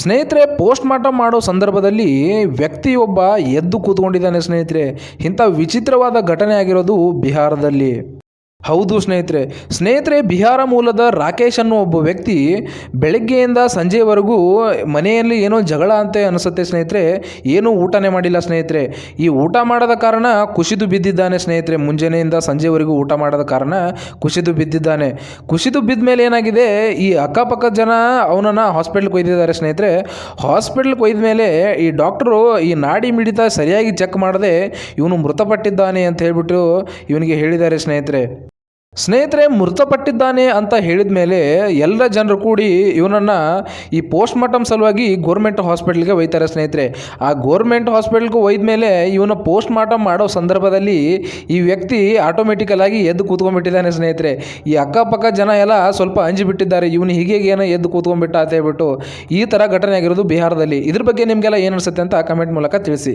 ಸ್ನೇಹಿತರೆ post mortem ಮಾಡೋ ಸಂದರ್ಭದಲ್ಲಿ ವ್ಯಕ್ತಿಯೊಬ್ಬ ಎದ್ದು ಕೂತ್ಕೊಂಡಿದ್ದಾನೆ ಸ್ನೇಹಿತರೆ. ಇಂಥ ವಿಚಿತ್ರವಾದ ಘಟನೆ ಆಗಿರೋದು ಬಿಹಾರದಲ್ಲಿ. ಹೌದು ಸ್ನೇಹಿತರೆ ಸ್ನೇಹಿತರೆ, ಬಿಹಾರ ಮೂಲದ ರಾಕೇಶ್ ಅನ್ನೋ ಒಬ್ಬ ವ್ಯಕ್ತಿ ಬೆಳಗ್ಗೆಯಿಂದ ಸಂಜೆವರೆಗೂ ಮನೆಯಲ್ಲಿ ಏನೋ ಜಗಳ ಅಂತ ಅನಿಸುತ್ತೆ ಸ್ನೇಹಿತರೆ, ಏನೂ ಊಟನೇ ಮಾಡಿಲ್ಲ ಸ್ನೇಹಿತರೆ. ಈ ಊಟ ಮಾಡದ ಕಾರಣ ಕುಸಿದು ಬಿದ್ದಿದ್ದಾನೆ ಸ್ನೇಹಿತರೆ, ಮುಂಜಾನೆಯಿಂದ ಸಂಜೆವರೆಗೂ ಊಟ ಮಾಡದ ಕಾರಣ ಕುಸಿದು ಬಿದ್ದಿದ್ದಾನೆ. ಕುಸಿದು ಬಿದ್ದ ಮೇಲೆ ಏನಾಗಿದೆ, ಈ ಅಕ್ಕಪಕ್ಕದ ಜನ ಅವನನ್ನು ಹಾಸ್ಪಿಟ್ಲ್ಗೆ ಒಯ್ದಿದ್ದಾರೆ ಸ್ನೇಹಿತರೆ. ಹಾಸ್ಪಿಟ್ಲ್ಗೆ ಒಯ್ದ ಮೇಲೆ ಈ ಡಾಕ್ಟ್ರು ಈ ನಾಡಿ ಮಿಡಿತ ಸರಿಯಾಗಿ ಚೆಕ್ ಮಾಡದೆ ಇವನು ಮೃತಪಟ್ಟಿದ್ದಾನೆ ಅಂತ ಹೇಳಿಬಿಟ್ಟು ಇವನಿಗೆ ಹೇಳಿದ್ದಾರೆ ಸ್ನೇಹಿತರೆ. ಸ್ನೇಹಿತರೆ, ಮೃತಪಟ್ಟಿದ್ದಾನೆ ಅಂತ ಹೇಳಿದ ಮೇಲೆ ಎಲ್ಲ ಜನರು ಕೂಡಿ ಇವನನ್ನು ಈ ಪೋಸ್ಟ್ ಮಾರ್ಟಮ್ ಸಲುವಾಗಿ ಗೋರ್ಮೆಂಟ್ ಹಾಸ್ಪಿಟ್ಲ್ಗೆ ಒಯ್ತಾರೆ ಸ್ನೇಹಿತರೆ. ಆ ಗೋರ್ಮೆಂಟ್ ಹಾಸ್ಪಿಟ್ಲ್ಗೆ ಒಯ್ದ ಮೇಲೆ ಇವನ ಪೋಸ್ಟ್ ಮಾರ್ಟಮ್ ಮಾಡೋ ಸಂದರ್ಭದಲ್ಲಿ ಈ ವ್ಯಕ್ತಿ ಆಟೋಮೆಟಿಕಲಾಗಿ ಎದ್ದು ಕೂತ್ಕೊಂಡ್ಬಿಟ್ಟಿದ್ದಾನೆ ಸ್ನೇಹಿತರೆ. ಈ ಅಕ್ಕಪಕ್ಕ ಜನ ಎಲ್ಲ ಸ್ವಲ್ಪ ಅಂಜಿಬಿಟ್ಟಿದ್ದಾರೆ, ಇವನು ಹೀಗೆ ಏನೋ ಎದ್ದು ಕೂತ್ಕೊಂಡ್ಬಿಟ್ಟ ಅಂತ ಹೇಳ್ಬಿಟ್ಟು ಈ ಥರ ಘಟನೆ ಆಗಿರೋದು ಬಿಹಾರದಲ್ಲಿ. ಇದ್ರ ಬಗ್ಗೆ ನಿಮಗೆಲ್ಲ ಏನು ಅನಿಸುತ್ತೆ ಅಂತ ಕಮೆಂಟ್ ಮೂಲಕ ತಿಳಿಸಿ.